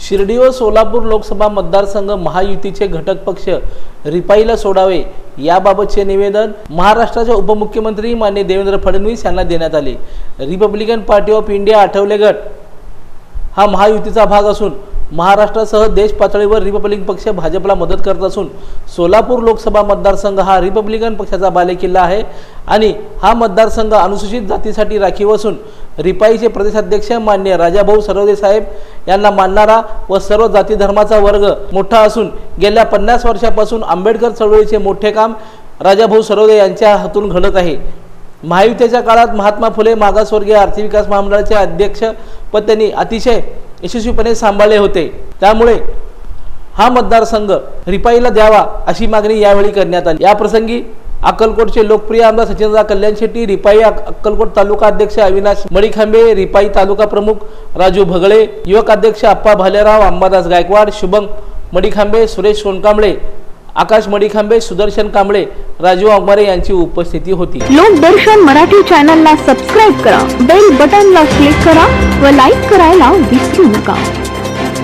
शिर्डी व सोलापूर लोकसभा मतदारसंघ महायुतीचे घटक पक्ष रिपाईला सोडावे याबाबतचे निवेदन महाराष्ट्राचे उपमुख्यमंत्री मान्य देवेंद्र फडणवीस यांना देण्यात आले. Republican party of India Athawale गट हा महायुतीचा भाग असून महाराष्ट्रासह देश पातळीवर रिपब्लिकन पक्ष भाजपला मदत करत असून सोलापूर लोकसभा मतदारसंघ हा रिपब्लिकन पक्षाचा बालेकिल्ला आहे आणि हा मतदारसंघ अनुसूचित जातीसाठी राखीव असून रिपाईचे प्रदेशाध्यक्ष मान्य राजाभाऊ सरवदे साहेब यांना मानणारा व सर्व जाती धर्माचा वर्ग मोठा असून गेल्या पन्नास वर्षापासून आंबेडकर चळवळीचे मोठे काम राजाभाऊ सरवदे यांच्या हातून घडत आहे. महायुतीच्या काळात महात्मा फुले मागासवर्गीय आर्थिक विकास महामंडळाचे अध्यक्ष पद त्यांनी अतिशय यशस्वीपणे सांभाळले होते. त्यामुळे हा मतदारसंघ रिपाईला द्यावा अशी मागणी यावेळी करण्यात आली. या प्रसंगी अक्कलकोटचे लोकप्रिय आमदार सचिनदा कल्याण शेट्टी रिपाई अक्कलकोट तालुका अध्यक्ष अविनाश मळीखांबे रिपाई तालुका प्रमुख राजू भगळे युवक अध्यक्ष अप्पा भालेराव अंबादास गायकवाड शुभम मडीखांबे सुरेश सोनकांबळे आकाश मडिखांबे सुदर्शन कांबळे राजू वाघमारे यांची उपस्थिती होती. लोकदर्शन मराठी चॅनलला सबस्क्राईब करा बेल बटनला क्लिक करा व लाईक करायला विसरू नका.